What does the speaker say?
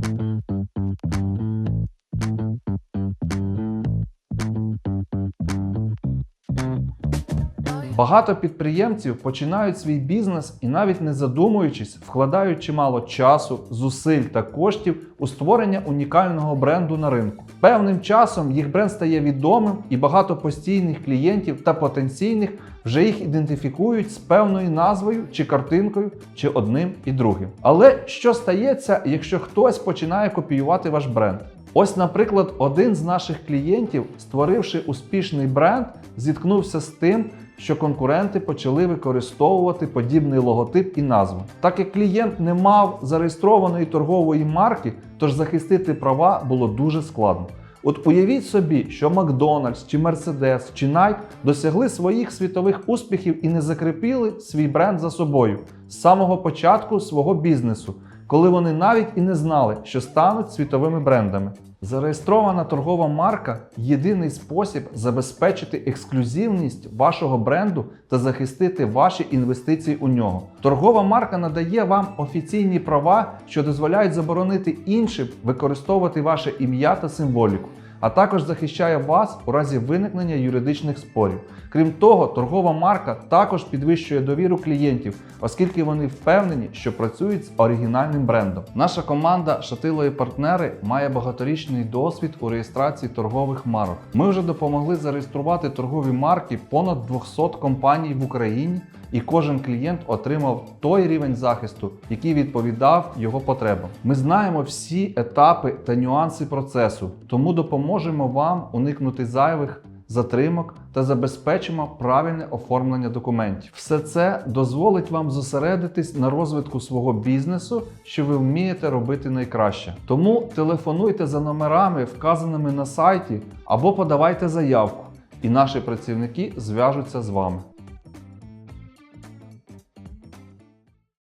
Mm-hmm. Багато підприємців починають свій бізнес і навіть не задумуючись, вкладають чимало часу, зусиль та коштів у створення унікального бренду на ринку. Певним часом їх бренд стає відомим, і багато постійних клієнтів та потенційних вже їх ідентифікують з певною назвою чи картинкою, чи одним і другим. Але що стається, якщо хтось починає копіювати ваш бренд? Ось, наприклад, один з наших клієнтів, створивши успішний бренд, зіткнувся з тим, що конкуренти почали використовувати подібний логотип і назву. Так як клієнт не мав зареєстрованої торгової марки, тож захистити права було дуже складно. От уявіть собі, що Макдональдс чи Мерседес чи Nike досягли своїх світових успіхів і не закріпили свій бренд за собою з самого початку свого бізнесу, коли вони навіть і не знали, що стануть світовими брендами. Зареєстрована торгова марка єдиний спосіб забезпечити ексклюзивність вашого бренду та захистити ваші інвестиції у нього. Торгова марка надає вам офіційні права, що дозволяють заборонити іншим використовувати ваше ім'я та символіку а також захищає вас у разі виникнення юридичних спорів. Крім того, торгова марка також підвищує довіру клієнтів, оскільки вони впевнені, що працюють з оригінальним брендом. Наша команда Шатило і партнери має багаторічний досвід у реєстрації торгових марок. Ми вже допомогли зареєструвати торгові марки понад 200 компаній в Україні. І кожен клієнт отримав той рівень захисту, який відповідав його потребам. Ми знаємо всі етапи та нюанси процесу, тому допоможемо вам уникнути зайвих затримок та забезпечимо правильне оформлення документів. Все це дозволить вам зосередитись на розвитку свого бізнесу, що ви вмієте робити найкраще. Тому телефонуйте за номерами, вказаними на сайті, або подавайте заявку, і наші працівники зв'яжуться з вами.